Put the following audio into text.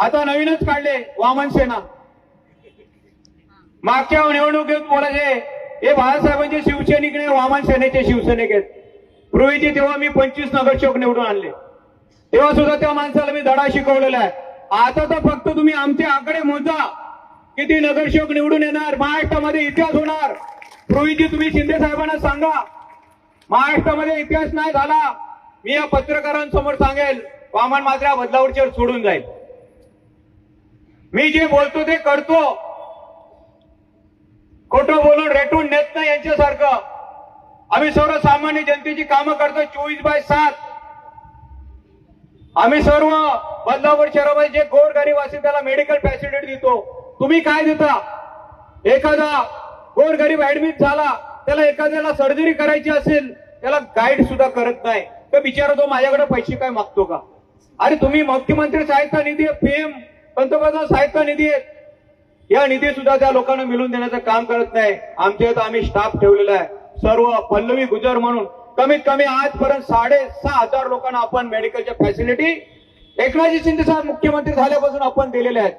आता नवीनच काढले वामन सेना. मागच्या निवडणुकीत बोलायचे हे बाळासाहेबांचे शिवसैनिक नाही वामन सेनेचे शिवसैनिक आहेत. पूर्वीचे तेव्हा मी पंचवीस नगरसेवक निवडून आणले. तेव्हा सुद्धा त्या माणसाला मी धडा शिकवलेला आहे. आता तर फक्त तुम्ही आमचे आकडे मोजा. किती नगरसेवक निवडून येणार? महाराष्ट्रामध्ये इतिहास होणार. पूर्वीची तुम्ही शिंदे साहेबांना सांगा. महाराष्ट्रामध्ये इतिहास नाही झाला. मी या पत्रकारांसमोर सांगेल वामन मात्र या सोडून जाईल. मी जे बोलतो ते करतो. खोटं बोलून रेटून नेत नाही यांच्यासारखं. आम्ही सर्व सामान्य जनतेची कामं करतो चोवीस बाय सात. आम्ही सर्व बदलापूर शहरामध्ये जे गोर गरीब असेल त्याला मेडिकल फॅसिलिटी देतो. तुम्ही काय देता? एखादा गोर गरीब ऍडमिट झाला त्याला एखाद्याला सर्जरी करायची असेल त्याला गाईड सुद्धा करत नाही. तर बिचारा तो माझ्याकडे पैसे काय मागतो का? अरे तुम्ही मुख्यमंत्री साहेबचा निधी पीएम पंतप्रधान साहित्य निधी आहे या निधी सुद्धा त्या लोकांना मिळून देण्याचं काम करत नाही. आमच्या इथं आम्ही स्टाफ ठेवलेला आहे. सर्व पल्लवी गुजर म्हणून. कमीत कमी आजपर्यंत साडे सहा हजार लोकांना आपण मेडिकलच्या फॅसिलिटी एकनाथजी शिंदे साहेब मुख्यमंत्री झाल्यापासून आपण दिलेल्या आहेत.